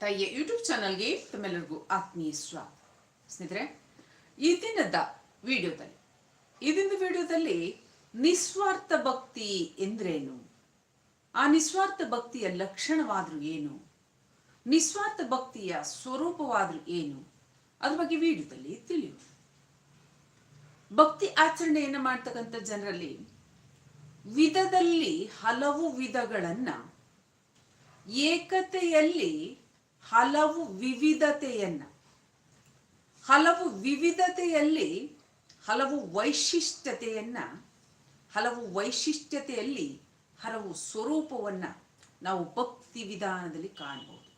ತಾಯಿಯ ಯೂಟ್ಯೂಬ್ ಚಾನಲ್ಗೆ ತಮ್ಮೆಲ್ಲರಿಗೂ ಆತ್ಮೀಯ ಸ್ವಾಗತ. ಸ್ನೇಹಿತರೆ, ಈ ದಿನದ ವಿಡಿಯೋದಲ್ಲಿ, ಈ ವಿಡಿಯೋದಲ್ಲಿ ನಿಸ್ವಾರ್ಥ ಭಕ್ತಿ ಎಂದ್ರೇನು? ಆ ನಿಸ್ವಾರ್ಥ ಭಕ್ತಿಯ ಲಕ್ಷಣವಾದ್ರೂ ಏನು? ನಿಸ್ವಾರ್ಥ ಭಕ್ತಿಯ ಸ್ವರೂಪವಾದ್ರೂ ಏನು? ಅದ್ರ ಬಗ್ಗೆ ವಿಡಿಯೋದಲ್ಲಿ ತಿಳಿಯೋಣ. ಭಕ್ತಿ ಆಚರಣೆಯನ್ನು ಮಾಡ್ತಕ್ಕಂಥ ಜನರಲ್ಲಿ ವಿಧದಲ್ಲಿ ಹಲವು ವಿಧಗಳನ್ನ ಏಕತೆಯಲ್ಲಿ ಹಲವು ವಿವಿಧತೆಯನ್ನ, ಹಲವು ವಿವಿಧತೆಯಲ್ಲಿ, ಹಲವು ವೈಶಿಷ್ಟ್ಯತೆಯನ್ನ, ಹಲವು ವೈಶಿಷ್ಟ್ಯತೆಯಲ್ಲಿ ಹಲವು ಸ್ವರೂಪವನ್ನ ನಾವು ಭಕ್ತಿ ವಿಧಾನದಲ್ಲಿ ಕಾಣಬಹುದು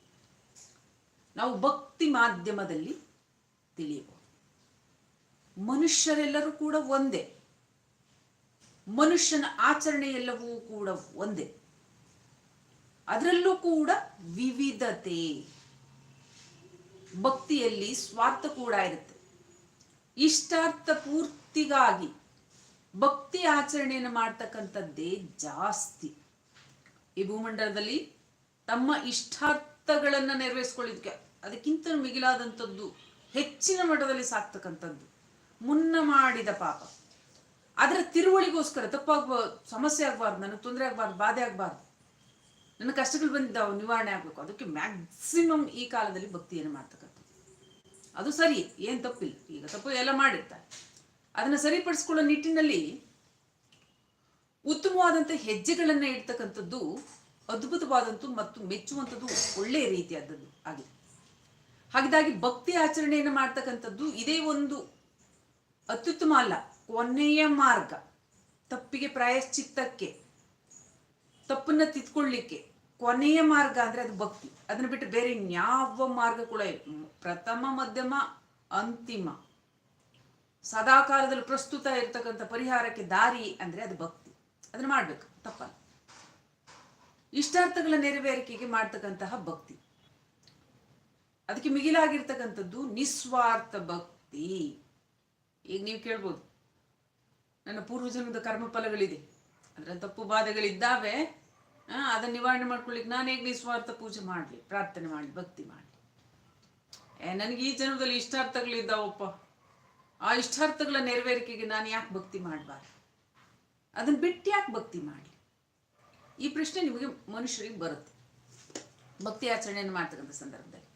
ನಾವು ಭಕ್ತಿ ಮಾಧ್ಯಮದಲ್ಲಿ ತಿಳಿಯಬಹುದು. ಮನುಷ್ಯರೆಲ್ಲರೂ ಕೂಡ ಒಂದೇ. ಮನುಷ್ಯನ ಆಚರಣೆ ಎಲ್ಲವೂ ಕೂಡ ಒಂದೇ. ಅದರಲ್ಲೂ ಕೂಡ ವಿವಿಧತೆ. ಭಕ್ತಿಯಲ್ಲಿ ಸ್ವಾರ್ಥ ಕೂಡ ಇರುತ್ತೆ. ಇಷ್ಟಾರ್ಥ ಪೂರ್ತಿಗಾಗಿ ಭಕ್ತಿ ಆಚರಣೆಯನ್ನು ಮಾಡ್ತಕ್ಕಂಥದ್ದೇ ಜಾಸ್ತಿ. ಈ ಭೂಮಂಡಲದಲ್ಲಿ ತಮ್ಮ ಇಷ್ಟಾರ್ಥಗಳನ್ನು ನೆರವೇರಿಸ್ಕೊಳ್ಳಿದಕ್ಕೆ ಅದಕ್ಕಿಂತ ಮಿಗಿಲಾದಂಥದ್ದು ಹೆಚ್ಚಿನ ಮಟ್ಟದಲ್ಲಿ ಸಾಕ್ತಕ್ಕಂಥದ್ದು ಮುನ್ನ ಮಾಡಿದ ಪಾಪ. ಅದರ ತಿರುವಳಿಗೋಸ್ಕರ ತಪ್ಪಾಗ್ಬಾರ್ದು ಸಮಸ್ಯೆ ಆಗಬಾರ್ದು, ನನಗೆ ತೊಂದರೆ ಆಗಬಾರ್ದು, ಬಾಧೆ ಆಗ್ಬಾರ್ದು. ನನ್ನ ಕಷ್ಟಗಳು ಬಂದಿದ್ದಾವೆ ನಿವಾರಣೆ ಆಗಬೇಕು. ಅದಕ್ಕೆ ಮ್ಯಾಕ್ಸಿಮಮ್ ಈ ಕಾಲದಲ್ಲಿ ಭಕ್ತಿಯನ್ನು ಮಾಡ್ತಕ್ಕಂಥದ್ದು. ಅದು ಸರಿ, ಏನು ತಪ್ಪಿಲ್ಲ. ಈಗ ತಪ್ಪು ಎಲ್ಲ ಮಾಡಿರ್ತಾರೆ. ಅದನ್ನು ಸರಿಪಡಿಸ್ಕೊಳ್ಳೋ ನಿಟ್ಟಿನಲ್ಲಿ ಉತ್ತಮವಾದಂಥ ಹೆಜ್ಜೆಗಳನ್ನು ಇಡ್ತಕ್ಕಂಥದ್ದು ಅದ್ಭುತವಾದಂಥ ಮತ್ತು ಮೆಚ್ಚುವಂಥದ್ದು ಒಳ್ಳೆಯ ರೀತಿಯಾದದ್ದು ಆಗಿದೆ. ಹಾಗಿದಾಗಿ ಭಕ್ತಿ ಆಚರಣೆಯನ್ನು ಮಾಡ್ತಕ್ಕಂಥದ್ದು ಇದೇ ಒಂದು ಅತ್ಯುತ್ತಮ ಅಲ್ಲ, ಕೊನೆಯ ಮಾರ್ಗ. ತಪ್ಪಿಗೆ ಪ್ರಾಯಶ್ಚಿತ್ತಕ್ಕೆ, ತಪ್ಪನ್ನು ತಿದ್ಕೊಳ್ಳಿಕ್ಕೆ ಕೊನೆಯ ಮಾರ್ಗ ಅಂದ್ರೆ ಅದು ಭಕ್ತಿ. ಅದನ್ನ ಬಿಟ್ಟು ಬೇರೆ ಯಾವ ಮಾರ್ಗ ಕೂಡ ಪ್ರಥಮ, ಮಧ್ಯಮ, ಅಂತಿಮ. ಸದಾಕಾಲದಲ್ಲಿ ಪ್ರಸ್ತುತ ಇರತಕ್ಕಂಥ ಪರಿಹಾರಕ್ಕೆ ದಾರಿ ಅಂದ್ರೆ ಅದು ಭಕ್ತಿ. ಅದನ್ನ ಮಾಡ್ಬೇಕು, ತಪ್ಪಲ್ಲ. ಇಷ್ಟಾರ್ಥಗಳ ನೆರವೇರಿಕೆಗೆ ಮಾಡ್ತಕ್ಕಂತಹ ಭಕ್ತಿ. ಅದಕ್ಕೆ ಮಿಗಿಲಾಗಿರ್ತಕ್ಕಂಥದ್ದು ನಿಸ್ವಾರ್ಥ ಭಕ್ತಿ. ಈಗ ನೀವು ಕೇಳ್ಬೋದು, ನನ್ನ ಪೂರ್ವಜನ್ಮದ ಕರ್ಮಫಲಗಳಿದೆ. ಅದರ ತಪ್ಪು ಬಾಧೆಗಳಿದ್ದಾವೆ. ಅದನ್ನ ನಿವಾರಣೆ ಮಾಡ್ಕೊಳ್ಳಿಕ್ಕೆ ನಾನು ಹೇಗೆ ನಿಸ್ವಾರ್ಥ ಪೂಜೆ ಮಾಡಲಿ, ಪ್ರಾರ್ಥನೆ ಮಾಡಲಿ, ಭಕ್ತಿ ಮಾಡಲಿ. ಏ, ನನಗೆ ಈ ಜನ್ಮದಲ್ಲಿ ಇಷ್ಟಾರ್ಥಗಳಿದ್ದಾವಪ್ಪ ಆ ಇಷ್ಟಾರ್ಥಗಳ ನೆರವೇರಿಕೆಗೆ ನಾನು ಯಾಕೆ ಭಕ್ತಿ ಮಾಡಬಾರ್ದು? ಅದನ್ನ ಬಿಟ್ಟು ಯಾಕೆ ಭಕ್ತಿ ಮಾಡಲಿ? ಈ ಪ್ರಶ್ನೆ ನಿಮಗೆ ಮನುಷ್ಯರಿಗೆ ಬರುತ್ತೆ. ಭಕ್ತಿ ಆಚರಣೆಯನ್ನು ಮಾಡ್ತಕ್ಕಂಥ ಸಂದರ್ಭದಲ್ಲಿ.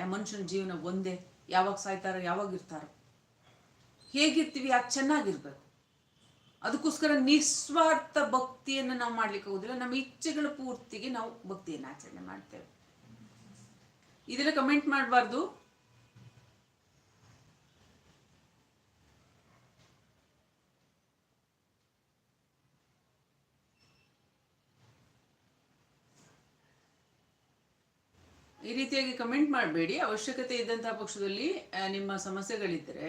ಏ, ಮನುಷ್ಯನ ಜೀವನ ಒಂದೇ, ಯಾವಾಗ ಸಾಯ್ತಾರೋ, ಯಾವಾಗ ಇರ್ತಾರೋ. ಹೇಗಿರ್ತೀವಿ, ಯಾಕೆ ಚೆನ್ನಾಗಿರ್ಬೇಕು? ಅದಕ್ಕೋಸ್ಕರ ನಿಸ್ವಾರ್ಥ ಭಕ್ತಿಯನ್ನು ನಾವು ಮಾಡ್ಲಿಕ್ಕೆ ಹೋಗುದಿಲ್ಲ ನಮ್ಮ ಇಚ್ಛೆಗಳ ಪೂರ್ತಿಗೆ ನಾವು ಭಕ್ತಿಯನ್ನು ಆಚರಣೆ ಮಾಡ್ತೇವೆ. ಇದೆಲ್ಲ ಕಮೆಂಟ್ ಮಾಡಬಾರ್ದು. ಈ ರೀತಿಯಾಗಿ ಕಮೆಂಟ್ ಮಾಡಬೇಡಿ. ಅವಶ್ಯಕತೆ ಇದ್ದಂತಹ ಪಕ್ಷದಲ್ಲಿ ನಿಮ್ಮ ಸಮಸ್ಯೆಗಳಿದ್ದರೆ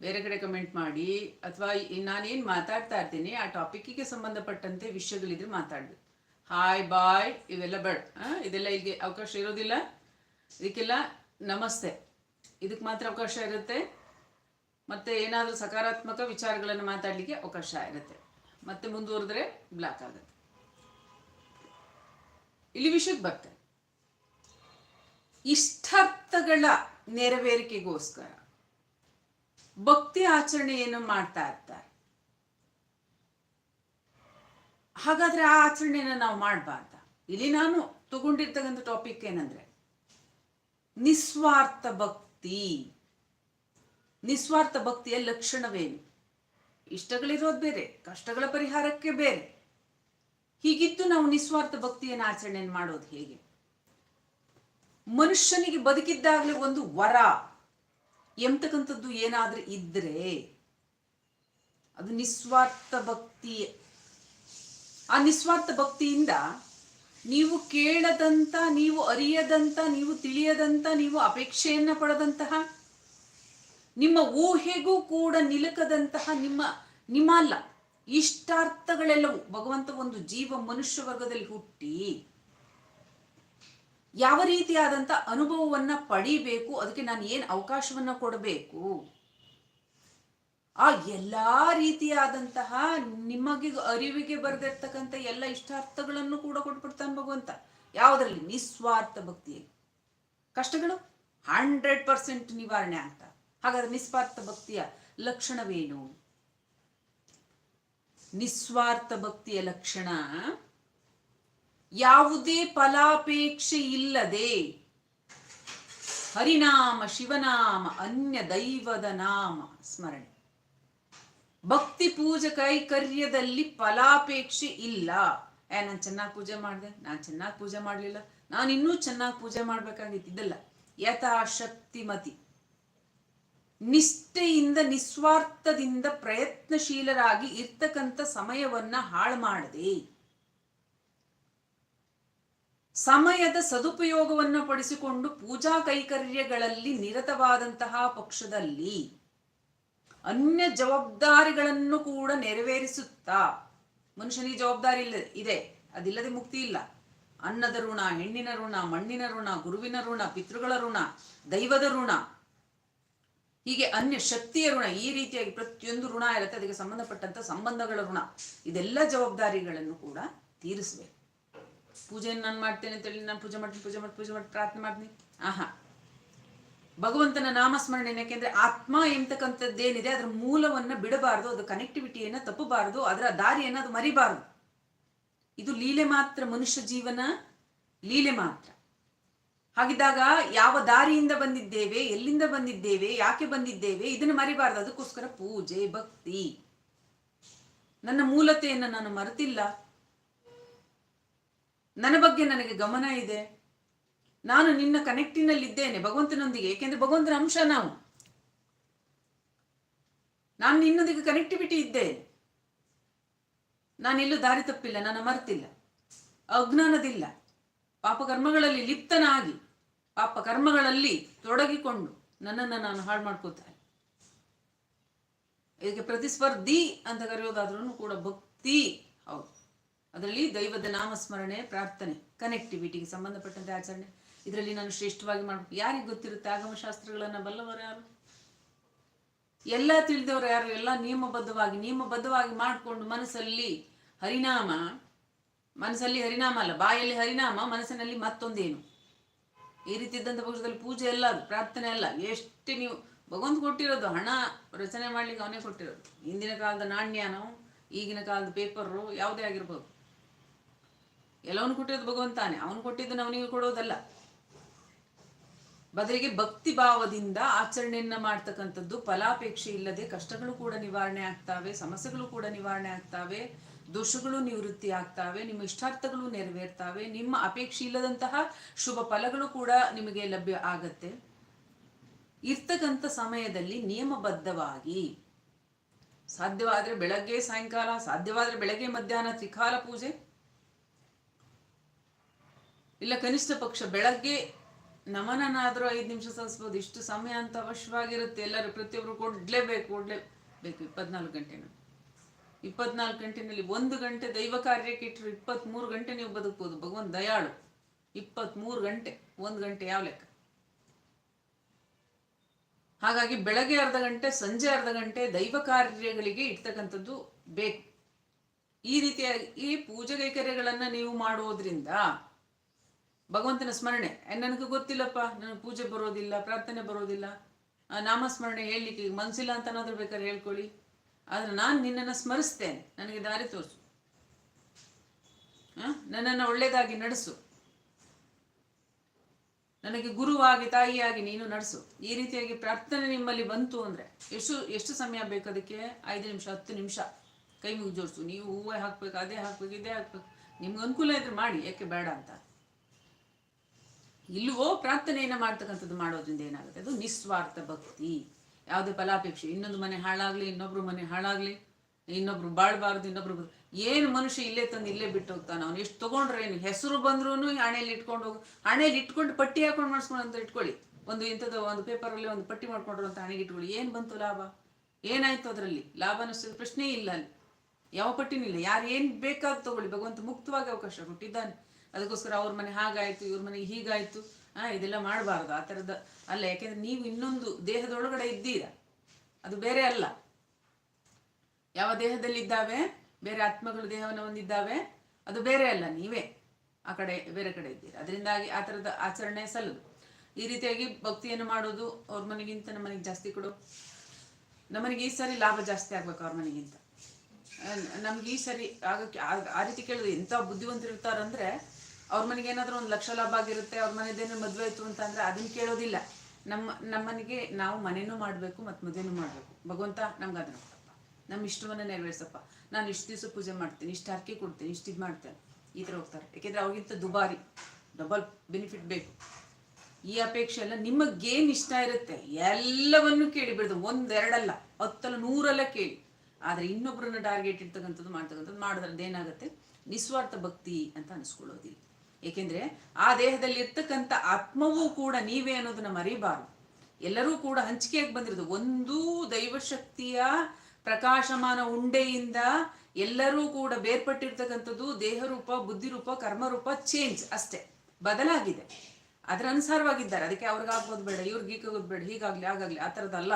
ಬೇರೆ ಕಡೆ ಕಮೆಂಟ್ ಮಾಡಿ, ಅಥವಾ ನಾನೇನು ಮಾತಾಡ್ತಾ ಇರ್ತೀನಿ, ಆ ಟಾಪಿಕ್ಕಿಗೆ ಸಂಬಂಧಪಟ್ಟಂತೆ ವಿಷಯಗಳಿದ್ರೆ ಮಾತಾಡ್ಬೇಕು. ಹಾಯ್ ಬಾಯ್ ಇವೆಲ್ಲ ಬೇಡ. ಇದೆಲ್ಲ ಇಲ್ಲಿಗೆ ಅವಕಾಶ ಇರೋದಿಲ್ಲ. ಇದಕ್ಕೆಲ್ಲ ನಮಸ್ತೆ. ಇದಕ್ಕೆ ಮಾತ್ರ ಅವಕಾಶ ಇರುತ್ತೆ. ಮತ್ತೆ ಏನಾದರೂ ಸಕಾರಾತ್ಮಕ ವಿಚಾರಗಳನ್ನು ಮಾತಾಡಲಿಕ್ಕೆ ಅವಕಾಶ ಇರುತ್ತೆ. ಮತ್ತೆ ಮುಂದುವರೆದ್ರೆ ಬ್ಲಾಕ್ ಆಗುತ್ತೆ. ಇಲ್ಲಿ ವಿಷಯಕ್ಕೆ ಬರ್ತೇನೆ. ಇಷ್ಟಾರ್ಥಗಳ ನೆರವೇರಿಕೆಗೋಸ್ಕರ. ಭಕ್ತಿ ಆಚರಣೆಯನ್ನು ಮಾಡ್ತಾ ಇರ್ತಾರೆ. ಹಾಗಾದ್ರೆ ಆ ಆಚರಣೆಯನ್ನು ನಾವು ಮಾಡಬಾರ್ದ? ಇಲ್ಲಿ ನಾನು ತಗೊಂಡಿರ್ತಕ್ಕಂಥ ಟಾಪಿಕ್ ಏನಂದ್ರೆ, ನಿಸ್ವಾರ್ಥ ಭಕ್ತಿ. ನಿಸ್ವಾರ್ಥ ಭಕ್ತಿಯ ಲಕ್ಷಣವೇನು? ಇಷ್ಟಗಳಿರೋದು ಬೇರೆ, ಕಷ್ಟಗಳ ಪರಿಹಾರಕ್ಕೆ ಬೇರೆ. ಹೀಗಿತ್ತು ನಾವು ನಿಸ್ವಾರ್ಥ ಭಕ್ತಿಯನ್ನು ಆಚರಣೆಯನ್ನು ಮಾಡೋದು ಹೇಗೆ? ಮನುಷ್ಯನಿಗೆ ಬದುಕಿದ್ದಾಗಲೇ ಒಂದು ವರ. ಎಂತಕ್ಕಂಥದ್ದು ಏನಾದರೂ ಇದ್ರೆ ಅದು ನಿಸ್ವಾರ್ಥ ಭಕ್ತಿ. ಆ ನಿಸ್ವಾರ್ಥ ಭಕ್ತಿಯಿಂದ ನೀವು ಕೇಳದಂತ, ನೀವು ಅರಿಯದಂತ, ನೀವು ತಿಳಿಯದಂತ, ನೀವು ಅಪೇಕ್ಷೆಯನ್ನು ಪಡೆದಂತಹ, ನಿಮ್ಮ ಊಹೆಗೂ ಕೂಡ ನಿಲುಕದಂತಹ ನಿಮ್ಮ, ನಿಮ್ಮಲ್ಲ, ಇಷ್ಟಾರ್ಥಗಳೆಲ್ಲವೂ ಭಗವಂತ ಒಂದು ಜೀವ ಮನುಷ್ಯ ವರ್ಗದಲ್ಲಿ ಹುಟ್ಟಿ ಯಾವ ರೀತಿಯಾದಂಥ ಅನುಭವವನ್ನು ಪಡಿಬೇಕು, ಅದಕ್ಕೆ ನಾನು ಏನು ಅವಕಾಶವನ್ನು ಕೊಡಬೇಕು? ಆ ಎಲ್ಲ ರೀತಿಯಾದಂತಹ ನಿಮಗೆ ಅರಿವಿಗೆ ಬರೆದಿರ್ತಕ್ಕಂಥ ಎಲ್ಲ ಇಷ್ಟಾರ್ಥಗಳನ್ನು ಕೂಡ ಕೊಟ್ಬಿಡ್ತಾನೆ ಭಗವಂತ. ಯಾವುದರಲ್ಲಿ? ನಿಸ್ವಾರ್ಥ ಭಕ್ತಿಯಲ್ಲಿ ಕಷ್ಟಗಳು? ಹಂಡ್ರೆಡ್ ಪರ್ಸೆಂಟ್ ನಿವಾರಣೆ ಅಂತ ಹಾಗಾದ್ರೆ ನಿಸ್ವಾರ್ಥ ಭಕ್ತಿಯ ಲಕ್ಷಣವೇನು? ನಿಸ್ವಾರ್ಥ ಭಕ್ತಿಯ ಲಕ್ಷಣ ಯಾವುದೇ ಫಲಾಪೇಕ್ಷೆ ಇಲ್ಲದೆ. ಹರಿನಾಮ, ಶಿವನಾಮ, ಅನ್ಯ ದೈವದ ನಾಮ ಸ್ಮರಣೆ. ಭಕ್ತಿ ಪೂಜೆ ಕೈಕರ್ಯದಲ್ಲಿ ಫಲಾಪೇಕ್ಷೆ ಇಲ್ಲ. ಏ, ನಾನು ಚೆನ್ನಾಗಿ ಪೂಜೆ ಮಾಡಿದೆ, ನಾನು ಚೆನ್ನಾಗಿ ಪೂಜೆ ಮಾಡಲಿಲ್ಲ, ನಾನು ಇನ್ನೂ ಚೆನ್ನಾಗಿ ಪೂಜೆ ಮಾಡ್ಬೇಕಾಗಿತ್ತು, ಇದಲ್ಲ. ಯಥಾಶಕ್ತಿಮತಿ. ನಿಷ್ಠೆಯಿಂದ, ನಿಸ್ವಾರ್ಥದಿಂದ ಪ್ರಯತ್ನಶೀಲರಾಗಿ ಇರ್ತಕ್ಕಂಥ ಸಮಯವನ್ನ ಹಾಳು ಮಾಡದೆ. ಸಮಯದ ಸದುಪಯೋಗವನ್ನು ಪಡಿಸಿಕೊಂಡು ಪೂಜಾ ಕೈಕರ್ಯಗಳಲ್ಲಿ ನಿರತವಾದಂತಹ ಪಕ್ಷದಲ್ಲಿ ಅನ್ಯ ಜವಾಬ್ದಾರಿಗಳನ್ನು ಕೂಡ ನೆರವೇರಿಸುತ್ತಾ, ಮನುಷ್ಯನಿಗೆ ಜವಾಬ್ದಾರಿ ಇಲ್ಲ, ಇದೆ, ಅದಿಲ್ಲದೆ ಮುಕ್ತಿ ಇಲ್ಲ. ಅನ್ನದ ಋಣ, ಹೆಣ್ಣಿನ ಋಣ, ಮಣ್ಣಿನ ಋಣ, ಗುರುವಿನ ಋಣ, ಪಿತೃಗಳ ಋಣ, ದೈವದ ಋಣ. ಹೀಗೆ ಅನ್ಯ ಶಕ್ತಿಯ ಋಣ, ಈ ರೀತಿಯಾಗಿ ಪ್ರತಿಯೊಂದು ಋಣ ಇರುತ್ತೆ. ಅದಕ್ಕೆ ಸಂಬಂಧಪಟ್ಟಂತ ಸಂಬಂಧಗಳ ಋಣ. ಇದೆಲ್ಲ ಜವಾಬ್ದಾರಿಗಳನ್ನು ಕೂಡ ತೀರಿಸ್ಬೇಕು. ಪೂಜೆಯನ್ನು ನಾನು ಮಾಡ್ತೇನೆ ಅಂತೇಳಿ ನಾನು ಪೂಜೆ ಮಾಡ್ತೀನಿ, ಪೂಜೆ ಮಾಡಿ ಪೂಜೆ ಮಾಡಿ ಪ್ರಾರ್ಥನೆ ಮಾಡ್ತೀನಿ. ಆಹಾ. ಭಗವಂತನ ನಾಮಸ್ಮರಣೆ ಯಾಕೆಂದ್ರೆ ಆತ್ಮ ಎಂತಕ್ಕಂಥದ್ದೇನಿದೆ, ಅದರ ಮೂಲವನ್ನ ಬಿಡಬಾರದು, ಅದು ಕನೆಕ್ಟಿವಿಟಿಯನ್ನ ತಪ್ಪಬಾರದು, ಅದರ ದಾರಿಯನ್ನ ಅದು ಮರಿಬಾರದು. ಇದು ಲೀಲೆ ಮಾತ್ರ, ಮನುಷ್ಯ ಜೀವನ ಲೀಲೆ ಮಾತ್ರ. ಹಾಗಿದ್ದಾಗ ಯಾವ ದಾರಿಯಿಂದ ಬಂದಿದ್ದೇವೆ, ಎಲ್ಲಿಂದ ಬಂದಿದ್ದೇವೆ, ಯಾಕೆ ಬಂದಿದ್ದೇವೆ, ಇದನ್ನು ಮರಿಬಾರದು. ಅದಕ್ಕೋಸ್ಕರ ಪೂಜೆ, ಭಕ್ತಿ. ನನ್ನ ಮೂಲತೆಯನ್ನು ನಾನು ಮರೆತಿಲ್ಲ. ನನ್ನ ಬಗ್ಗೆ ನನಗೆ ಗಮನ ಇದೆ. ನಾನು ನಿನ್ನ ಕನೆಕ್ಟಿನಲ್ಲಿದ್ದೇನೆ. ಭಗವಂತನೊಂದಿಗೆ, ಏಕೆಂದ್ರೆ ಭಗವಂತನ ಅಂಶ ನಾವು. ನಾನು ನಿನ್ನೊಂದಿಗೆ ಕನೆಕ್ಟಿವಿಟಿ ಇದ್ದೆ. ನಾನೆಲ್ಲೂ ದಾರಿ ತಪ್ಪಿಲ್ಲ, ನಾನು ಮರ್ತಿಲ್ಲ ಅಜ್ಞಾನದಿಲ್ಲ. ಪಾಪಕರ್ಮಗಳಲ್ಲಿ ಲಿಪ್ತನಾಗಿ, ಪಾಪ ಕರ್ಮಗಳಲ್ಲಿ ತೊಡಗಿಕೊಂಡು ನನ್ನನ್ನು ನಾನು ಹಾಳು ಮಾಡ್ಕೋತಾರೆ. ಇದಕ್ಕೆ ಪ್ರತಿಸ್ಪರ್ಧಿ ಅಂತ ಕರೆಯೋದಾದ್ರೂ ಕೂಡ ಭಕ್ತಿ. ಹೌದು. ಅದರಲ್ಲಿ ದೈವದ ನಾಮಸ್ಮರಣೆ ಪ್ರಾರ್ಥನೆ ಕನೆಕ್ಟಿವಿಟಿಗೆ ಸಂಬಂಧಪಟ್ಟಂತೆ ಆಚರಣೆ. ಇದರಲ್ಲಿ ನಾನು ಶ್ರೇಷ್ಠವಾಗಿ ಮಾಡಬೇಕು. ಯಾರಿಗೆ ಗೊತ್ತಿರುತ್ತೆ ಆಗಮಶಾಸ್ತ್ರಗಳನ್ನ ಬಲ್ಲವರು ಯಾರು? ಎಲ್ಲ ತಿಳಿದವರು ಯಾರು? ಎಲ್ಲ ನಿಯಮಬದ್ಧವಾಗಿ ನಿಯಮಬದ್ಧವಾಗಿ ಮಾಡಿಕೊಂಡು ಮನಸ್ಸಲ್ಲಿ ಹರಿನಾಮ ಮನಸ್ಸಲ್ಲಿ ಹರಿನಾಮ ಅಲ್ಲ, ಬಾಯಲ್ಲಿ ಹರಿನಾಮ, ಮನಸ್ಸಿನಲ್ಲಿ ಮತ್ತೊಂದೇನು? ಈ ರೀತಿ ಇದ್ದಂಥ ಪಕ್ಷದಲ್ಲಿ ಪೂಜೆ ಅಲ್ಲ ಅದು, ಪ್ರಾರ್ಥನೆ ಅಲ್ಲ. ಎಷ್ಟು ನೀವು, ಭಗವಂತ ಕೊಟ್ಟಿರೋದು, ಹಣ ರಚನೆ ಮಾಡ್ಲಿಕ್ಕೆ ಅವನೇ ಕೊಟ್ಟಿರೋದು. ಹಿಂದಿನ ಕಾಲದ ನಾಣ್ಯನೋ ಈಗಿನ ಕಾಲದ ಪೇಪರು ಯಾವುದೇ ಆಗಿರ್ಬೋದು. ಎಲ್ಲವನು ಕೊಟ್ಟಿರೋದು ಭಗವಂತಾನೆ ಅವನು ಕೊಟ್ಟಿದ್ದನ್ನು ಅವನಿಗೆ ಕೊಡೋದಲ್ಲ. ಬದಲಿಗೆ ಭಕ್ತಿ ಭಾವದಿಂದ ಆಚರಣೆಯನ್ನ ಮಾಡ್ತಕ್ಕಂಥದ್ದು ಫಲಾಪೇಕ್ಷೆ ಇಲ್ಲದೆ ಕಷ್ಟಗಳು ಕೂಡ ನಿವಾರಣೆ ಆಗ್ತಾವೆ, ಸಮಸ್ಯೆಗಳು ಕೂಡ ನಿವಾರಣೆ ಆಗ್ತಾವೆ, ದೋಷಗಳು ನಿವೃತ್ತಿ ಆಗ್ತಾವೆ, ನಿಮ್ಮ ಇಷ್ಟಾರ್ಥಗಳು ನೆರವೇರ್ತಾವೆ, ನಿಮ್ಮ ಅಪೇಕ್ಷೆ ಇಲ್ಲದಂತಹ ಶುಭ ಫಲಗಳು ಕೂಡ ನಿಮಗೆ ಲಭ್ಯ ಆಗತ್ತೆ. ಇರ್ತಕ್ಕಂಥ ಸಮಯದಲ್ಲಿ ನಿಯಮಬದ್ಧವಾಗಿ ಸಾಧ್ಯವಾದರೆ ಬೆಳಗ್ಗೆ ಸಾಯಂಕಾಲ, ಸಾಧ್ಯವಾದರೆ ಬೆಳಗ್ಗೆ ಮಧ್ಯಾಹ್ನ ತ್ರಿಕಾಲ ಪೂಜೆ ಇಲ್ಲ, ಕನಿಷ್ಠ ಪಕ್ಷ, ಬೆಳಗ್ಗೆ ನಮನನಾದರೂ ಐದು ನಿಮಿಷ ಸಲ್ಲಿಸ್ಬೋದು ಇಷ್ಟು ಸಮಯ ಅಂತ ಅವಶ್ಯವಾಗಿರುತ್ತೆ ಎಲ್ಲರೂ ಪ್ರತಿಯೊಬ್ಬರು ಕೊಡ್ಲೇಬೇಕು ಕೊಡ್ಲೇಬೇಕು. ಇಪ್ಪತ್ನಾಲ್ಕು ಗಂಟೆನ ಇಪ್ಪತ್ನಾಲ್ಕು ಗಂಟೆನಲ್ಲಿ ಒಂದು ಗಂಟೆ ದೈವ ಕಾರ್ಯಕ್ಕೆ ಇಟ್ಟರು ಇಪ್ಪತ್ತ್ಮೂರು ಗಂಟೆ ನೀವು ಬದುಕ್ಬೋದು. ಭಗವಂತ ದಯಾಳು. ಇಪ್ಪತ್ತ್ಮೂರು ಗಂಟೆ, ಒಂದು ಗಂಟೆ ಯಾವ ಲೆಕ್ಕ? ಹಾಗಾಗಿ ಬೆಳಗ್ಗೆ ಅರ್ಧ ಗಂಟೆ, ಸಂಜೆ ಅರ್ಧ ಗಂಟೆ ದೈವ ಕಾರ್ಯಗಳಿಗೆ ಇಡ್ತಕ್ಕಂಥದ್ದು ಬೇಕು. ಈ ರೀತಿಯಾಗಿ, ಈ ಪೂಜೆ ಕೈಕರ್ಯಗಳನ್ನು ನೀವು ಮಾಡೋದ್ರಿಂದ ಭಗವಂತನ ಸ್ಮರಣೆ. ನನಗೆ ಗೊತ್ತಿಲ್ಲಪ್ಪ, ನನಗೆ ಪೂಜೆ ಬರೋದಿಲ್ಲ, ಪ್ರಾರ್ಥನೆ ಬರೋದಿಲ್ಲ. ನಾಮಸ್ಮರಣೆ ಹೇಳಲಿಕ್ಕೆ ಈಗ ಮನಸ್ಸಿಲ್ಲ ಅಂತ ಅನ್ನೋದ್ರ ಬೇಕಾದ್ರೆ ಹೇಳ್ಕೊಳ್ಳಿ. ಆದ್ರೆ ನಾನು ನಿನ್ನನ್ನು ಸ್ಮರಿಸ್ತೇನೆ. ನನಗೆ ದಾರಿ ತೋರಿಸು. ನನ್ನನ್ನು ಒಳ್ಳೇದಾಗಿ ನಡೆಸು. ನನಗೆ ಗುರುವಾಗಿ, ತಾಯಿಯಾಗಿ ನೀನು ನಡೆಸು. ಈ ರೀತಿಯಾಗಿ ಪ್ರಾರ್ಥನೆ ನಿಮ್ಮಲ್ಲಿ ಬಂತು ಅಂದ್ರೆ ಎಷ್ಟು ಎಷ್ಟು ಸಮಯ ಬೇಕು ಅದಕ್ಕೆ? ಐದು ನಿಮಿಷ, ಹತ್ತು ನಿಮಿಷ. ಕೈ ಮುಗಿ ಜೋಡಿಸು. ನೀವು ಹೂವೇ ಹಾಕ್ಬೇಕು, ಅದೇ ಹಾಕ್ಬೇಕು, ಇದೇ ಹಾಕ್ಬೇಕು. ನಿಮ್ಗೆ ಅನುಕೂಲ ಇದ್ರೆ ಮಾಡಿ, ಯಾಕೆ ಬೇಡ ಅಂತ. ಇಲ್ವೋ ಪ್ರಾರ್ಥನೆಯನ್ನು ಮಾಡ್ತಕ್ಕಂಥದ್ದು ಮಾಡೋದ್ರಿಂದ ಏನಾಗುತ್ತೆ? ಅದು ನಿಸ್ವಾರ್ಥ ಭಕ್ತಿ. ಯಾವುದೇ ಫಲಾಪೇಕ್ಷೆ. ಇನ್ನೊಂದು ಮನೆ ಹಾಳಾಗ್ಲಿ, ಇನ್ನೊಬ್ರು ಮನೆ ಹಾಳಾಗ್ಲಿ, ಇನ್ನೊಬ್ರು ಬಾಳ್ಬಾರ್ದು, ಇನ್ನೊಬ್ರು ಏನು ಮನುಷ್ಯ ಇಲ್ಲೇ ತಂದು ಇಲ್ಲೇ ಬಿಟ್ಟು ಹೋಗ್ತಾನೆ, ಅವ್ನು ಎಷ್ಟು ತಗೊಂಡ್ರೆ ಏನು? ಹೆಸರು ಬಂದ್ರೂ ಹಣೆಯಲ್ಲಿ ಇಟ್ಕೊಂಡು ಹೋಗಿ. ಹಣೆಯಲ್ಲಿ ಇಟ್ಕೊಂಡು ಪಟ್ಟಿ ಹಾಕೊಂಡು ಮಾಡಿಸ್ಕೊಂಡು ಅಂತ ಇಟ್ಕೊಳ್ಳಿ. ಒಂದು ಇಂಥದ್ದು ಒಂದು ಪೇಪರಲ್ಲಿ ಒಂದು ಪಟ್ಟಿ ಮಾಡ್ಕೊಂಡ್ರು ಅಂತ ಹಣೆಗೆ ಇಟ್ಕೊಳ್ಳಿ. ಏನು ಬಂತು ಲಾಭ? ಏನಾಯ್ತು ಅದರಲ್ಲಿ? ಲಾಭ ಅನ್ನಿಸ್ತದ ಪ್ರಶ್ನೆ ಇಲ್ಲ ಅಲ್ಲಿ. ಯಾವ ಪಟ್ಟಿನೂ ಇಲ್ಲ. ಯಾರು ಏನು ಬೇಕಾದ್ ತಗೊಳ್ಳಿ. ಭಗವಂತ ಮುಕ್ತವಾಗಿ ಅವಕಾಶ ಕೊಟ್ಟಿದ್ದಾನೆ. ಅದಕ್ಕೋಸ್ಕರ ಅವ್ರ ಮನೆ ಹಾಗಾಯ್ತು, ಇವ್ರ ಮನೆಗೆ ಹೀಗಾಯ್ತು. ಆ, ಇದೆಲ್ಲ ಮಾಡಬಾರ್ದು, ಆ ಥರದ ಅಲ್ಲ. ಯಾಕೆಂದ್ರೆ ನೀವು ಇನ್ನೊಂದು ದೇಹದೊಳಗಡೆ ಇದ್ದೀರಾ. ಅದು ಬೇರೆ ಅಲ್ಲ. ಯಾವ ದೇಹದಲ್ಲಿದ್ದಾವೆ, ಬೇರೆ ಆತ್ಮಗಳು ದೇಹವನ್ನು ಹೊಂದಿದ್ದಾವೆ, ಅದು ಬೇರೆ ಅಲ್ಲ. ನೀವೇ ಆ ಕಡೆ, ಬೇರೆ ಕಡೆ ಇದ್ದೀರಾ. ಅದರಿಂದಾಗಿ ಆ ಥರದ ಆಚರಣೆ ಸಲ್ಲದು. ಈ ರೀತಿಯಾಗಿ ಭಕ್ತಿಯನ್ನು ಮಾಡೋದು ಅವ್ರ ಮನೆಗಿಂತ ನಮ್ಮ ಮನೆಗೆ ಜಾಸ್ತಿ ಕೊಡು. ನಮ್ಮನಿಗೆ ಈ ಸರಿ ಲಾಭ ಜಾಸ್ತಿ ಆಗ್ಬೇಕು ಅವ್ರ ಮನೆಗಿಂತ. ನಮ್ಗೆ ಈ ಸರಿ ಆಗಕ್ಕೆ, ಆ- ಆ ರೀತಿ ಕೇಳಿದ್ರೆ ಎಂಥ ಬುದ್ಧಿವಂತರು ಇರ್ತಾರಂದ್ರೆ ಅವ್ರ ಮನೆಗೆ ಏನಾದರೂ ಒಂದು ಲಕ್ಷ ಲಾಭ ಆಗಿರುತ್ತೆ, ಅವ್ರ ಮನೆದೇನೋ ಮದುವೆ ಆಯ್ತು ಅಂತ ಅಂದ್ರೆ ಅದನ್ನ ಕೇಳೋದಿಲ್ಲ. ನಮ್ಮ, ನಮ್ಮನೆಗೆ ನಾವು ಮನೆನೂ ಮಾಡಬೇಕು ಮತ್ತು ಮದುವೆನೂ ಮಾಡಬೇಕು. ಭಗವಂತ ನಮ್ಗೆ ಅದನ್ನ ನಮ್ಮ ಇಷ್ಟವನ್ನ ನೆರವೇರಿಸಪ್ಪ. ನಾನು ಇಷ್ಟು ದಿವಸ ಪೂಜೆ ಮಾಡ್ತೀನಿ, ಇಷ್ಟು ಹರಕೆ ಕೊಡ್ತೀನಿ, ಇಷ್ಟು ಇದು ಮಾಡ್ತೇನೆ. ಈ ಥರ ಹೋಗ್ತಾರೆ. ಯಾಕೆಂದ್ರೆ ಅವ್ರಿಗಿಂತ ದುಬಾರಿ. ಡಬಲ್ ಬೆನಿಫಿಟ್ ಬೇಕು. ಈ ಅಪೇಕ್ಷೆ ಎಲ್ಲ ನಿಮಗೇನು ಇಷ್ಟ ಇರುತ್ತೆ ಎಲ್ಲವನ್ನು ಕೇಳಿ ಬಿಡದು, ಒಂದೆರಡಲ್ಲ, ಹತ್ತಲ್ಲ, ನೂರಲ್ಲ ಕೇಳಿ. ಆದರೆ ಇನ್ನೊಬ್ಬರನ್ನ ಟಾರ್ಗೆಟ್ ಇರ್ತಕ್ಕಂಥದ್ದು ಮಾಡ್ತಕ್ಕಂಥದ್ದು ಮಾಡಿದ್ರೆ ಏನಾಗುತ್ತೆ ನಿಸ್ವಾರ್ಥ ಭಕ್ತಿ ಅಂತ ಅನಿಸ್ಕೊಳ್ಳೋದಿಲ್ಲ. ಏಕೆಂದ್ರೆ ಆ ದೇಹದಲ್ಲಿ ಇರ್ತಕ್ಕಂಥ ಆತ್ಮವೂ ಕೂಡ ನೀವೇ ಅನ್ನೋದನ್ನ ಮರಿಬಾರ್ದು. ಎಲ್ಲರೂ ಕೂಡ ಹಂಚಿಕೆಯಾಗಿ ಬಂದಿರೋದು. ಒಂದೂ ದೈವಶಕ್ತಿಯ ಪ್ರಕಾಶಮಾನ ಉಂಡೆಯಿಂದ ಎಲ್ಲರೂ ಕೂಡ ಬೇರ್ಪಟ್ಟಿರ್ತಕ್ಕಂಥದ್ದು ದೇಹರೂಪ, ಬುದ್ಧಿರೂಪ, ಕರ್ಮರೂಪ ಚೇಂಜ್ ಅಷ್ಟೇ. ಬದಲಾಗಿದೆ. ಅದರ ಅನುಸಾರವಾಗಿದ್ದಾರೆ. ಅದಕ್ಕೆ ಅವ್ರಿಗೆ ಆಗೋದು ಬೇಡ ಇವ್ರಿಗೆ ಹೀಗಾಗೋದು ಬೇಡ ಹೀಗಾಗ್ಲಿ, ಹಾಗಾಗ್ಲಿ, ಆ ಥರದ್ದಲ್ಲ.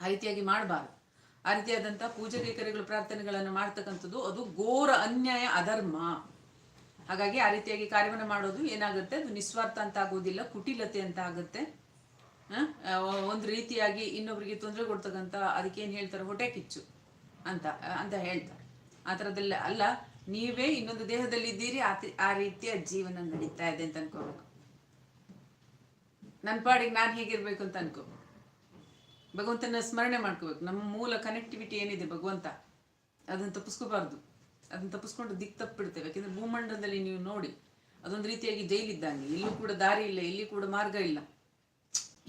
ಆ ರೀತಿಯಾಗಿ ಮಾಡಬಾರ್ದು. ಆ ರೀತಿಯಾದಂಥ ಪೂಜೆ ಕೈಕರ್ಯಗಳು ಪ್ರಾರ್ಥನೆಗಳನ್ನು ಮಾಡ್ತಕ್ಕಂಥದ್ದು, ಅದು ಘೋರ ಅನ್ಯಾಯ, ಅಧರ್ಮ. ಹಾಗಾಗಿ ಆ ರೀತಿಯಾಗಿ ಕಾರ್ಯವನ್ನು ಮಾಡೋದು ಏನಾಗುತ್ತೆ? ಅದು ನಿಸ್ವಾರ್ಥ ಅಂತ ಆಗೋದಿಲ್ಲ, ಕುಟಿಲತೆ ಅಂತ ಆಗುತ್ತೆ. ಒಂದು ರೀತಿಯಾಗಿ ಇನ್ನೊಬ್ರಿಗೆ ತೊಂದರೆ ಕೊಡ್ತಕ್ಕಂಥ ಏನು ಹೇಳ್ತಾರೆ? ಹೊಟ್ಟೆ ಕಿಚ್ಚು ಅಂತ ಅಂತ ಹೇಳ್ತಾರೆ. ಆ ಥರದಲ್ಲ ಅಲ್ಲ, ನೀವೇ ಇನ್ನೊಂದು ದೇಹದಲ್ಲಿ ಇದ್ದೀರಿ, ಆ ರೀತಿಯ ಜೀವನ ನಡೀತಾ ಇದೆ ಅಂತ ಅನ್ಕೋಬೇಕು. ನನ್ನ ಪಾಡಿಗೆ ನಾನು ಹೇಗಿರ್ಬೇಕು ಅಂತ ಅನ್ಕೋಬೇಕು. ಭಗವಂತನ ಸ್ಮರಣೆ ಮಾಡ್ಕೋಬೇಕು. ನಮ್ಮ ಮೂಲ ಕನೆಕ್ಟಿವಿಟಿ ಏನಿದೆ ಭಗವಂತ? ಅದನ್ನು ತಪ್ಪಿಸ್ಕೋಬಾರ್ದು. ಅದನ್ನು ತಪ್ಪಿಸ್ಕೊಂಡು ದಿಕ್ ತಪ್ಪಿಡ್ತೇವೆ ಯಾಕೆಂದ್ರೆ ಭೂಮಂಡಲದಲ್ಲಿ ನೀವು ನೋಡಿ, ಅದೊಂದು ರೀತಿಯಾಗಿ ಜೈಲಿದ್ದಂಗೆ ಎಲ್ಲೂ ಕೂಡ ದಾರಿ ಇಲ್ಲ, ಇಲ್ಲಿ ಕೂಡ ಮಾರ್ಗ ಇಲ್ಲ.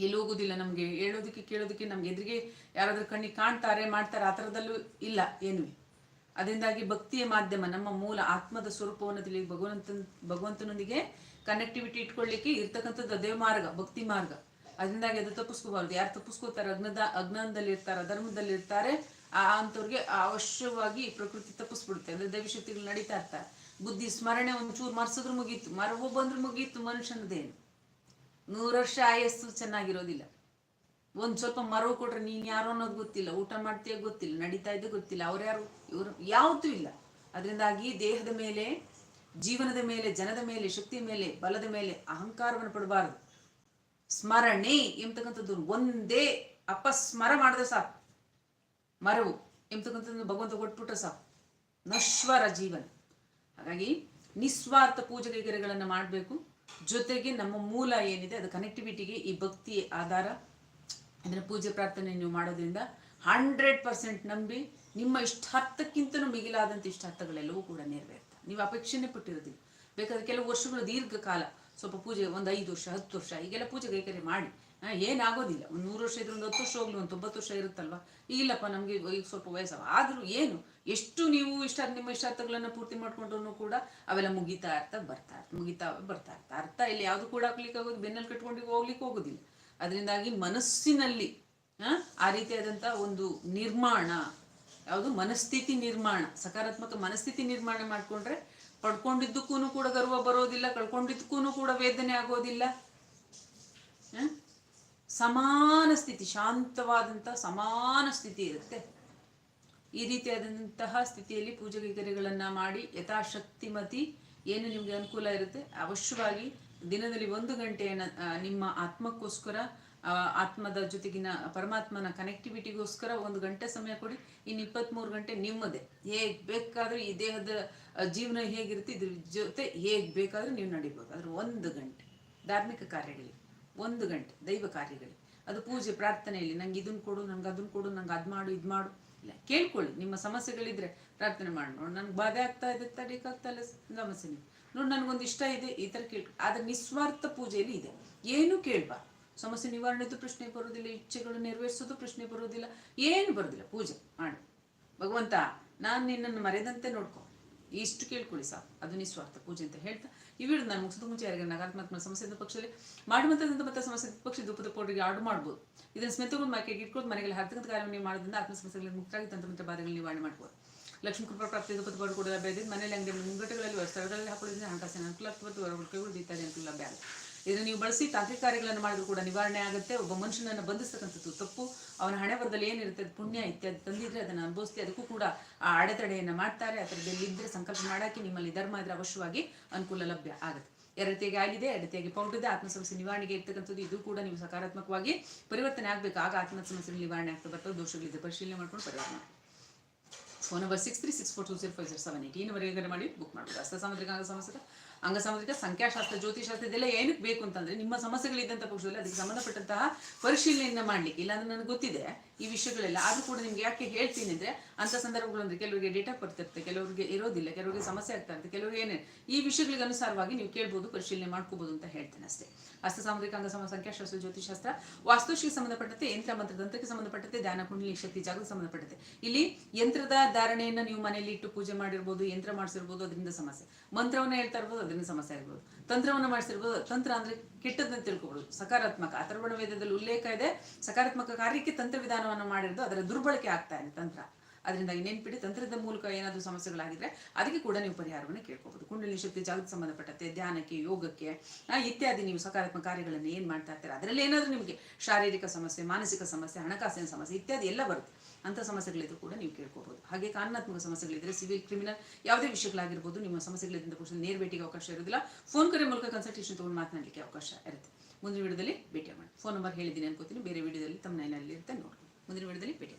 ಎಲ್ಲಿ ಹೋಗುದಿಲ್ಲ ನಮಗೆ, ಹೇಳೋದಕ್ಕೆ ಕೇಳೋದಕ್ಕೆ ನಮ್ಗೆ ಎದುರಿಗೆ ಯಾರಾದ್ರೂ ಕಣ್ಣಿಗೆ ಕಾಣ್ತಾರೆ, ಮಾಡ್ತಾರೆ, ಆ ಥರದಲ್ಲೂ ಇಲ್ಲ, ಏನು. ಅದರಿಂದಾಗಿ ಭಕ್ತಿಯ ಮಾಧ್ಯಮ, ನಮ್ಮ ಮೂಲ ಆತ್ಮದ ಸ್ವರೂಪವನ್ನು ತಿಳಿ ಭಗವಂತನ ಭಗವಂತನೊಂದಿಗೆ ಕನೆಕ್ಟಿವಿಟಿ ಇಟ್ಕೊಳ್ಳಿಕ್ಕೆ ಇರ್ತಕ್ಕಂಥದ್ದು ಅದೇ ಮಾರ್ಗ, ಭಕ್ತಿ ಮಾರ್ಗ. ಅದರಿಂದಾಗಿ ಅದು ತಪ್ಪಿಸ್ಕೋಬಾರ್ದು. ಯಾರು ತಪ್ಪಿಸ್ಕೋತಾರೆ ಅಗ್ನದ ಅಜ್ಞಾನದಲ್ಲಿ ಇರ್ತಾರೆ ಧರ್ಮದಲ್ಲಿ ಇರ್ತಾರೆ ಆ ಅಂಥವ್ರಿಗೆ ಅವಶ್ಯವಾಗಿ ಪ್ರಕೃತಿ ತಪ್ಪಿಸ್ಬಿಡುತ್ತೆ. ಅಂದ್ರೆ ದೈವಶಕ್ತಿಗಳು ನಡೀತಾ ಇರ್ತಾರೆ. ಬುದ್ಧಿ ಸ್ಮರಣೆ ಒಂಚೂರು ಮರ್ಸಿದ್ರು ಮುಗೀತು. ಮರವು ಬಂದ್ರೆ ಮುಗೀತು ಮನುಷ್ಯನದೇನು. ನೂರು ವರ್ಷ ಆಯಸ್ಸು ಚೆನ್ನಾಗಿರೋದಿಲ್ಲ. ಒಂದ್ ಸ್ವಲ್ಪ ಮರವು ಕೊಟ್ರೆ ನೀನ್ ಯಾರು ಅನ್ನೋದು ಗೊತ್ತಿಲ್ಲ. ಊಟ ಮಾಡ್ತೀಯ ಗೊತ್ತಿಲ್ಲ. ನಡೀತಾ ಇದ್ದೆ ಗೊತ್ತಿಲ್ಲ. ಅವ್ರು ಯಾರು? ಇವರು ಯಾವತ್ತೂ ಇಲ್ಲ. ಅದರಿಂದಾಗಿ ದೇಹದ ಮೇಲೆ, ಜೀವನದ ಮೇಲೆ, ಜನದ ಮೇಲೆ, ಶಕ್ತಿಯ ಮೇಲೆ, ಬಲದ ಮೇಲೆ ಅಹಂಕಾರವನ್ನು ಪಡಬಾರದು. ಸ್ಮರಣೆ ಎಂಬತಕ್ಕಂಥದ್ದು ಒಂದೇ ಅಪಸ್ಮರ ಮಾಡಿದ್ರೆ ಸಾಕು. ಮರವು. ಎಂಬತಕ್ಕಂಥದ್ದು ಭಗವಂತ ಕೊಟ್ಬಿಟ್ರೆ ಸಾಕು ನಶ್ವರ ಜೀವನ. ಹಾಗಾಗಿ ನಿಸ್ವಾರ್ಥ ಪೂಜೆ ಕೈಕರ್ಯಗಳನ್ನು ಮಾಡಬೇಕು. ಜೊತೆಗೆ ನಮ್ಮ ಮೂಲ ಏನಿದೆ ಅದು ಕನೆಕ್ಟಿವಿಟಿಗೆ ಈ ಭಕ್ತಿ ಆಧಾರ. ಅಂದರೆ ಪೂಜೆ ಪ್ರಾರ್ಥನೆ ನೀವು ಮಾಡೋದ್ರಿಂದ ಹಂಡ್ರೆಡ್ ಪರ್ಸೆಂಟ್ ನಂಬಿ ನಿಮ್ಮ ಇಷ್ಟಾರ್ಥಕ್ಕಿಂತಲೂ ಮಿಗಿಲಾದಂಥ ಇಷ್ಟಾರ್ಥಗಳೆಲ್ಲವೂ ಕೂಡ ನೆರವೇರ್ತವೆ ನೀವು ಅಪೇಕ್ಷೆನೇ ಪಟ್ಟಿರೋದಿಲ್ಲ. ಬೇಕಾದ್ರೆ ಕೆಲವು ವರ್ಷಗಳು ದೀರ್ಘಕಾಲ ಸ್ವಲ್ಪ ಪೂಜೆ, ಒಂದು ಐದು ವರ್ಷ, ಹತ್ತು ವರ್ಷ, ಈಗೆಲ್ಲ ಪೂಜೆ ಕೈಕರ್ಯ ಮಾಡಿ. ಏನಾಗೋದಿಲ್ಲ. ಒಂದು ನೂರು ವರ್ಷ ಇದ್ರೆ ಒಂದು ಹತ್ತು ವರ್ಷ ಹೋಗ್ಲಿ ಒಂದು ತೊಂಬತ್ತು ವರ್ಷ ಇರುತ್ತಲ್ವಾ? ಇಲ್ಲಪ್ಪ ನಮಗೆ ಈಗ ಸ್ವಲ್ಪ ವಯಸ್ಸವ. ಆದರೂ ಏನು? ಎಷ್ಟು ನೀವು ಇಷ್ಟ ನಿಮ್ಮ ಇಷ್ಟಾರ್ಥಗಳನ್ನು ಪೂರ್ತಿ ಮಾಡ್ಕೊಂಡ್ರು ಕೂಡ ಅವೆಲ್ಲ ಮುಗಿತಾ ಇರ್ತಾ ಬರ್ತಾ ಇರ್ತ ಮುಗಿತಾ ಬರ್ತಾ ಇರ್ತಾ ಅರ್ಥ ಇಲ್ಲಿ ಯಾವುದು ಕೂಡ ಹಾಕ್ಲಿಕ್ಕೆ ಆಗೋದು ಬೆನ್ನಲ್ಲಿ ಕಟ್ಕೊಂಡು ಹೋಗ್ಲಿಕ್ಕೆ ಹೋಗೋದಿಲ್ಲ ಅದರಿಂದಾಗಿ ಮನಸ್ಸಿನಲ್ಲಿ ಆ, ರೀತಿಯಾದಂಥ ಒಂದು ನಿರ್ಮಾಣ ಯಾವುದು ಮನಸ್ಥಿತಿ ನಿರ್ಮಾಣ ಸಕಾರಾತ್ಮಕ ಮನಸ್ಥಿತಿ ನಿರ್ಮಾಣ ಮಾಡಿಕೊಂಡ್ರೆ ಪಡ್ಕೊಂಡಿದ್ದಕ್ಕೂ ಕೂಡ ಗರ್ವ ಬರೋದಿಲ್ಲ ಕಳ್ಕೊಂಡಿದ್ದಕ್ಕೂ ಕೂಡ ವೇದನೆ ಆಗೋದಿಲ್ಲ? ಸಮಾನ ಸ್ಥಿತಿ, ಶಾಂತವಾದಂತಹ ಸಮಾನ ಸ್ಥಿತಿ ಇರುತ್ತೆ. ಈ ರೀತಿಯಾದಂತಹ ಸ್ಥಿತಿಯಲ್ಲಿ ಪೂಜೆ ಕೈಕರ್ಯಗಳನ್ನು ಮಾಡಿ ಯಥಾಶಕ್ತಿಮತಿ ಏನು ನಿಮಗೆ ಅನುಕೂಲ ಇರುತ್ತೆ? ಅವಶ್ಯವಾಗಿ ದಿನದಲ್ಲಿ ಒಂದು ಗಂಟೆಯನ್ನು ನಿಮ್ಮ ಆತ್ಮಕ್ಕೋಸ್ಕರ ಆತ್ಮದ ಜೊತೆಗಿನ ಪರಮಾತ್ಮನ ಕನೆಕ್ಟಿವಿಟಿಗೋಸ್ಕರ ಒಂದು ಗಂಟೆ ಸಮಯ ಕೊಡಿ. ಇನ್ನು ಇಪ್ಪತ್ತ್ಮೂರು ಗಂಟೆ ನಿಮ್ಮದೇ. ಹೇಗೆ ಬೇಕಾದರೂ ಈ ದೇಹದ ಜೀವನ ಹೇಗಿರುತ್ತೆ, ಇದ್ರ ಜೊತೆ ಹೇಗೆ ಬೇಕಾದರೂ ನೀವು ನಡಿಬೋದು. ಅದ್ರ ಒಂದು ಗಂಟೆ ಧಾರ್ಮಿಕ ಕಾರ್ಯಗಳಿಗೆ. ಒಂದು ಗಂಟೆ ದೈವ ಕಾರ್ಯಗಳಿಗೆ. ಅದು ಪೂಜೆ, ಪ್ರಾರ್ಥನೆಯಲ್ಲಿ ನಂಗೆ ಇದನ್ನ ಕೊಡು, ನಂಗೆ ಅದನ್ನ ಕೊಡು, ನಂಗೆ ಅದು ಮಾಡು, ಇದು ಮಾಡು. ಇಲ್ಲ, ಕೇಳ್ಕೊಳ್ಳಿ. ನಿಮ್ಮ ಸಮಸ್ಯೆಗಳಿದ್ರೆ ಪ್ರಾರ್ಥನೆ ಮಾಡಿ. ನೋಡಿ, ನನಗೆ ಬಾಧೆ ಆಗ್ತಾ ಇದೆ ತಡೀಕಾಗ್ತಾ ಇಲ್ಲ ಸಮಸ್ಯೆ ನೀವು. ನೋಡಿ, ನನಗೊಂದು ಇಷ್ಟ ಇದೆ, ಈ ಥರ ಕೇಳಿ ಆದರೆ ನಿಸ್ವಾರ್ಥ ಪೂಜೆಯಲ್ಲಿ ಇದೆ. ಏನು ಕೇಳ್ಬಾ ಸಮಸ್ಯೆ ನಿವಾರಣೆದು ಪ್ರಶ್ನೆ ಬರೋದಿಲ್ಲ ಇಚ್ಛೆಗಳು ನೆರವೇರಿಸೋದು ಪ್ರಶ್ನೆ ಬರೋದಿಲ್ಲ ಏನು ಬರೋದಿಲ್ಲ ಪೂಜೆ ಮಾಡಿ. ಭಗವಂತ, ನಾನು ನಿನ್ನನ್ನು ಮರೆದಂತೆ ನೋಡ್ಕೊ. ಇಷ್ಟು ಕೇಳ್ಕೊಳ್ಳಿ ಸಾಕು. ಅದು ನಿಸ್ವಾರ್ಥ. ಪೂಜೆ ಅಂತ ಹೇಳ್ತಾ ಈ ವಿಡಿಯೋ ನಾನು ಮುಗಿಸಿದ ಮುಂಚೆ ಯಾರಿಗೆ ನಕಾರಾತ್ಮಕ ಸಮಸ್ಯೆ ಪಕ್ಷದಲ್ಲಿ ಮಾಡಿ ಮತ್ತೆ ಸಮಸ್ಯೆ ಪಕ್ಷ ಧೂಪದ ಪೌಡರ್ಗೆ ಆರ್ಡರ್ ಮಾಡ್ಬೋದು. ಇದನ್ನು ಸ್ಮೆತ್ತಗೊಂಡು ಮಾರ್ಕೆಟ್ ಇಟ್ಕೊಂಡು ಮನೆಗೆ ಹಾಕ್ತಕ್ಕಂಥ ಕಾರ್ಯವನ್ನು ನೀವು ಮಾಡೋದ್ರಿಂದ ಆತ್ಮ ಸಮಸ್ಯೆಗಳಿಗೆ ಮುಕ್ತಾಗಿ ತಂತ್ರ ನೀವು ನಿವಾರಣೆ ಮಾಡ್ಬೋದು. ಲಕ್ಷ್ಮೀ ಕೃಪಾ ಪ್ರಾಪ್ತಿ ಧೂಪದ ಪೌಡರ್ ಕೂಡ ಲಭ್ಯ ಇದೆ ಮನೆಯಲ್ಲಿ ಅಂಗಡಿ ಮುಂಗಟ್ಟುಗಳಲ್ಲಿ ಸ್ಥಳಗಳಲ್ಲಿ ಹಾಕೊಳ್ಳೋದ್ರಿಂದ ಹಣಕಾಸಿನ ಅನುಕೂಲ ಮತ್ತು ಹೊರಗುಳಿಕೆಗಳು ಇತ್ಯಾದಿ ಅನುಕೂಲ ಲಭ್ಯ ಇದನ್ನು ನೀವು ಬಳಸಿ ತಾಂತ್ರಿಕ ಕಾರ್ಯಗಳನ್ನು ಮಾಡಿದ್ರು ಕೂಡ ನಿವಾರಣೆ ಆಗುತ್ತೆ. ಒಬ್ಬ ಮನುಷ್ಯನನ್ನು ಬಂಧಿಸ್ತಕ್ಕಂಥದ್ದು ತಪ್ಪು. ಅವನ ಹಣೆ ಬರದಲ್ಲಿ ಏನಿರುತ್ತೆ? ಅದು ಪುಣ್ಯ ಇತ್ಯಾದಿ ತಂದಿದ್ರೆ ಅದನ್ನು ಅನುಭವಿಸ್ತಿ ಅದಕ್ಕೂ ಕೂಡ ಆ ಅಡೆತಡೆಯನ್ನು ಮಾಡ್ತಾರೆ. ಆ ಇದ್ರೆ ಸಂಕಲ್ಪ ಮಾಡೋಕ್ಕೆ ನಿಮ್ಮಲ್ಲಿ ಧರ್ಮ ಇದ್ರೆ ಅವಶ್ಯವಾಗಿ ಅನುಕೂಲ ಲಭ್ಯ ಆಗುತ್ತೆ. ಎರಡತೆಗೆ ಆಗಿದೆ ಎರಡತೆಗೆ ಪೌಡರ್ ಇದೆ. ಆತ್ಮ ಸಮಸ್ಯೆ ನಿವಾರಣೆಗೆ ಇರ್ತಕ್ಕಂಥದ್ದು ಇದು ಕೂಡ ನೀವು ಸಕಾರಾತ್ಮಕವಾಗಿ ಪರಿವರ್ತನೆ ಆಗಬೇಕು. ಆಗ ಆತ್ಮ ಸಮಸ್ಯೆ ನಿವಾರಣೆ ಆಗ್ತಾ ಬರ್ತವೆ ದೋಷಗಳಿದೆ. ಪರಿಶೀಲನೆ ಮಾಡ್ಕೊಂಡು ಪರಿವರ್ತನೆ phone number six three six four two zero five zero seven eight ಈ ನಂಬರ್ಗೆ ಮಾಡಿ ಬುಕ್ ಮಾಡ್ಬೋದು. ಅಸ್ತ ಸಾಮುದ್ರಿಕ ಸಮಸ್ಯೆ ಅಂಗ ಸಾಮುದ್ರಿಕ ಸಂಖ್ಯಾಶಾಸ್ತ್ರ ಜ್ಯೋತಿಷಾಸ್ತ್ರ ಇದೆಲ್ಲ ಏನಕ್ಕೆ ಬೇಕು ಅಂತಂದ್ರೆ ನಿಮ್ಮ ಸಮಸ್ಯೆಗಳಿದ್ದಂಥ ಪಕ್ಷದಲ್ಲಿ ಅದಕ್ಕೆ ಸಂಬಂಧಪಟ್ಟಂತಹ ಪರಿಶೀಲನೆಯನ್ನ ಮಾಡ್ಲಿಕ್ಕೆ. ಇಲ್ಲಾಂದ್ರೆ ನನಗೆ ಗೊತ್ತಿದೆ ಈ ವಿಷಯಗಳೆಲ್ಲ. ಆದ್ರೂ ಕೂಡ ನಿಮ್ಗೆ ಯಾಕೆ ಹೇಳ್ತೀನಿ ಅಂದ್ರೆ ಅಂತ ಸಂದರ್ಭಗಳು ಅಂದ್ರೆ ಕೆಲವರಿಗೆ ಡೇಟಾ ಬರ್ತಿರುತ್ತೆ ಕೆಲವರಿಗೆ ಇರೋದಿಲ್ಲ, ಕೆಲವರಿಗೆ ಸಮಸ್ಯೆ ಆಗ್ತಾ ಇರುತ್ತೆ, ಕೆಲವರಿಗೆ ಏನೇ ಈ ವಿಷಯಗಳಿಗೆ ಅನುಸಾರವಾಗಿ ನೀವು ಕೇಳ್ಬೋದು, ಪರಿಶೀಲನೆ ಮಾಡ್ಕೋಬಹುದು ಅಂತ ಹೇಳ್ತೇನೆ ಅಷ್ಟೇ. ಅಸ್ತ ಸಾಮುದ್ರಿಕ ಅಂಗ ಸಮ ಸಂಖ್ಯಾಶಾಸ್ತ್ರ ಜ್ಯೋತಿಷಾಸ್ತ್ರ ವಾಸ್ತುಶಿಗೆ ಸಂಬಂಧಪಟ್ಟಂತೆ, ಯಂತ್ರ, ಮಂತ್ರ ತಂತ್ರಕ್ಕೆ ಸಂಬಂಧಪಟ್ಟಂತೆ ಧ್ಯಾನ ಕುಂಡಲಿ ಶಕ್ತಿ ಜಾಗಕ್ಕೆ ಸಂಬಂಧಪಟ್ಟಂತೆ. ಇಲ್ಲಿ ಯಂತ್ರದ ಧಾರಣೆಯನ್ನು ನೀವು ಮನೆಯಲ್ಲಿ ಇಟ್ಟು ಪೂಜೆ ಮಾಡಿರ್ಬೋದು, ಯಂತ್ರ ಮಾಡಿಸಿರ್ಬೋದು, ಅದರಿಂದ ಸಮಸ್ಯೆ. ಮಂತ್ರವನ್ನ ಹೇಳ್ತಾ ಇರ್ಬೋದು, ಅದರಿಂದ ಸಮಸ್ಯೆ ಆಗಿರ್ಬೋದು ತಂತ್ರವನ್ನ ಮಾಡಿಸಿರ್ಬೋದು, ತಂತ್ರ ಅಂದ್ರೆ ಕೆಟ್ಟದಂತ ತಿಳ್ಕೊಬಿಡೋದು ಸಕಾರಾತ್ಮಕ. ಅಥರ್ವಣ ವೇದದಲ್ಲಿ ಉಲ್ಲೇಖ ಇದೆ. ಸಕಾರಾತ್ಮಕ ಕಾರ್ಯಕ್ಕೆ ತಂತ್ರ ವಿಧಾನವನ್ನು ಮಾಡಿರೋದು ಅದರ ದುರ್ಬಳಕೆ ಆಗ್ತಾ ಇದೆ ತಂತ್ರ. ಅದರಿಂದ ನೆನ್ಪಿಡಿ ತಂತ್ರದ ಮೂಲಕ ಏನಾದರೂ ಸಮಸ್ಯೆಗಳಾಗಿದ್ರೆ ಅದಕ್ಕೆ ಕೂಡ ನೀವು ಪರಿಹಾರವನ್ನು ಕೇಳ್ಕೋಬಹುದು ಕುಂಡಲಿ ಶಕ್ತಿ, ಜಾಗೃತಿ ಸಂಬಂಧಪಟ್ಟಂತೆ, ಧ್ಯಾನಕ್ಕೆ, ಯೋಗಕ್ಕೆ ಇತ್ಯಾದಿ ನೀವು ಸಕಾರಾತ್ಮಕ ಕಾರ್ಯಗಳನ್ನು ಏನು ಮಾಡ್ತಾ ಇರ್ತೀರ? ಅದರಲ್ಲಿ ಏನಾದರೂ ನಿಮಗೆ ಶಾರೀರಿಕ ಸಮಸ್ಯೆ, ಮಾನಸಿಕ ಸಮಸ್ಯೆ, ಹಣಕಾಸಿನ ಸಮಸ್ಯೆ ಇತ್ಯಾದಿ ಎಲ್ಲ ಬರುತ್ತೆ. ಅಂಥ ಸಮಸ್ಯೆಗಳಿದ್ರು ಕೂಡ ನೀವು ಕೇಳ್ಕೋಬಹುದು ಹಾಗೆ ಕಾನೂನಾತ್ಮಕ ಸಮಸ್ಯೆಗಳಿದ್ರೆ ಸಿವಿಲ್, ಕ್ರಿಮಿನಲ್ ಯಾವುದೇ ವಿಷಯಗಳಾಗಿರ್ಬೋದು ನಿಮ್ಮ ಸಮಸ್ಯೆಗಳಿಂದ ಕೂಡ ನೇರ ಭೇಟಿಗೆ ಅವಕಾಶ ಇರೋದಿಲ್ಲ ಫೋನ್ ಕರೆ ಮೂಲಕ ಕನ್ಸಲ್ಟೇಷನ್ ತೊಗೊಂಡು ಮಾತನಾಡಲಿಕ್ಕೆ ಅವಕಾಶ ಇರುತ್ತೆ. ಮುಂದಿನ ವಿಡಿಯೋದಲ್ಲಿ ಭೇಟಿ ಮಾಡಿ ಫೋನ್ ನಂಬರ್ ಹೇಳಿದ್ದೀನಿ ಅನ್ಕೋತೀನಿ. ಬೇರೆ ವಿಡಿಯೋದಲ್ಲಿ ತಮ್ಮ ನೈನಲ್ಲಿ ಇರುತ್ತೆ. ನೋಡ್ಕೊಂಡು ಮುಂದಿನ ವಿಡಿಯೋದಲ್ಲಿ ಭೇಟಿ